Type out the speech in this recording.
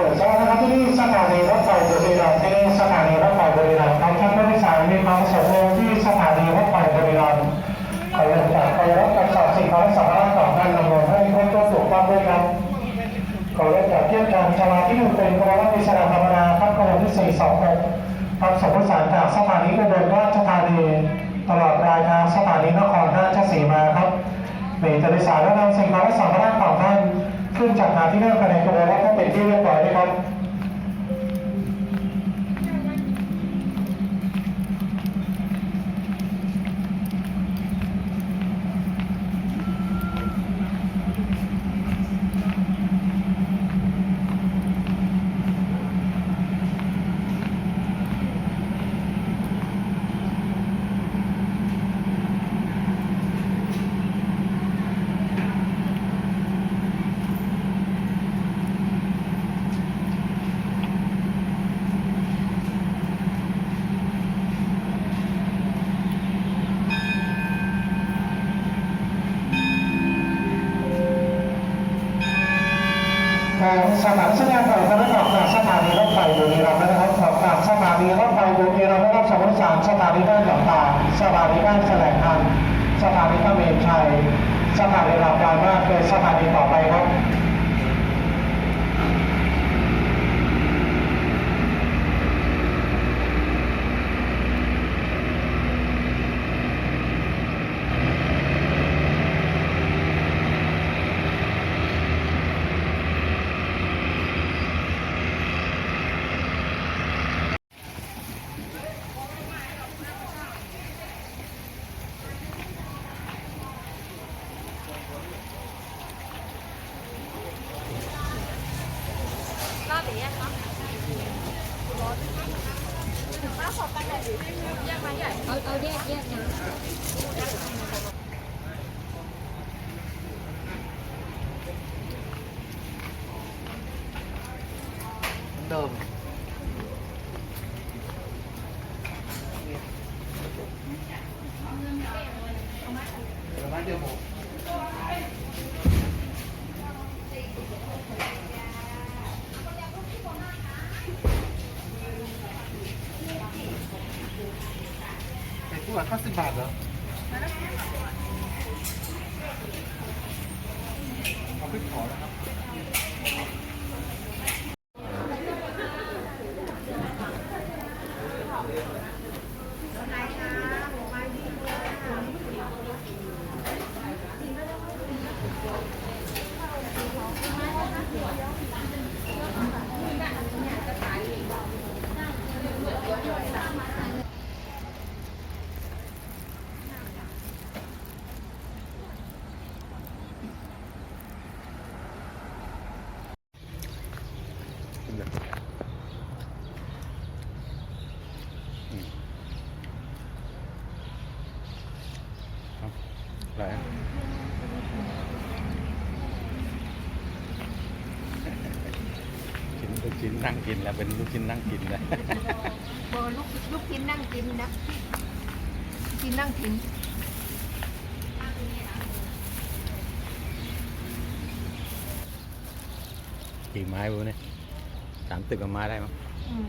ตรวจสอบนะครับที่สถานีรถไฟบุรีรัมย์ที่สถานีรถไฟบุรีรัมย์ครับท่านผู้โดยสารมีความประสงค์ลงที่สถานีรถไฟบุรีรัมย์ขอเรียนจากขอรับกับสอบสิ่งของสาระของการดำเนินให้ครบถ้วนถูกต้องด้วยครับขอเรียนจากเที่ยงการชาวาที่หนึ่งเป็นกรมวิชาธรรมนาครับกรมที่สี่สองหกครับสมผู้สารจากสถานีอุบลราชธานีตลอดรายทางสถานีนครราชสีมาครับเมตรสารและนำสิ่งของสาระของท่าน ขึ้นจากหาที่นั่งภายในกรมและก็เป็นที่เรียบร้อยนะครับ สถานสัญญาณไฟฟ้าออกจากสถานีรถไฟบุรีรัมย์นะครับออกจากสถานีรถไฟบุรีรัมย์นะครับสมมติสารสถานีบ้านหนองตาสถานีบ้านแสลงอันสถานีพระเมรุชัยสถานีลำปางมากเป็นสถานีต่อไปครับ รอบนี้คะแยกมาใหญ่ เอาเอาแยกแยกนะเดิมเดี๋ยวผม ไอ้พวกห้าสิบบาทเหรอเอาไปขอนะครับ อะไรชิ้นลูกชิ้นนั่งกินแล้วเป็นลูกชิ้นนั่งกินแล้วโบลูกลูกกินนั่งกินนะกินนั่งกินกี่ไม้บุเนี่ยสามตึกกับไม้ได้มั้งอืม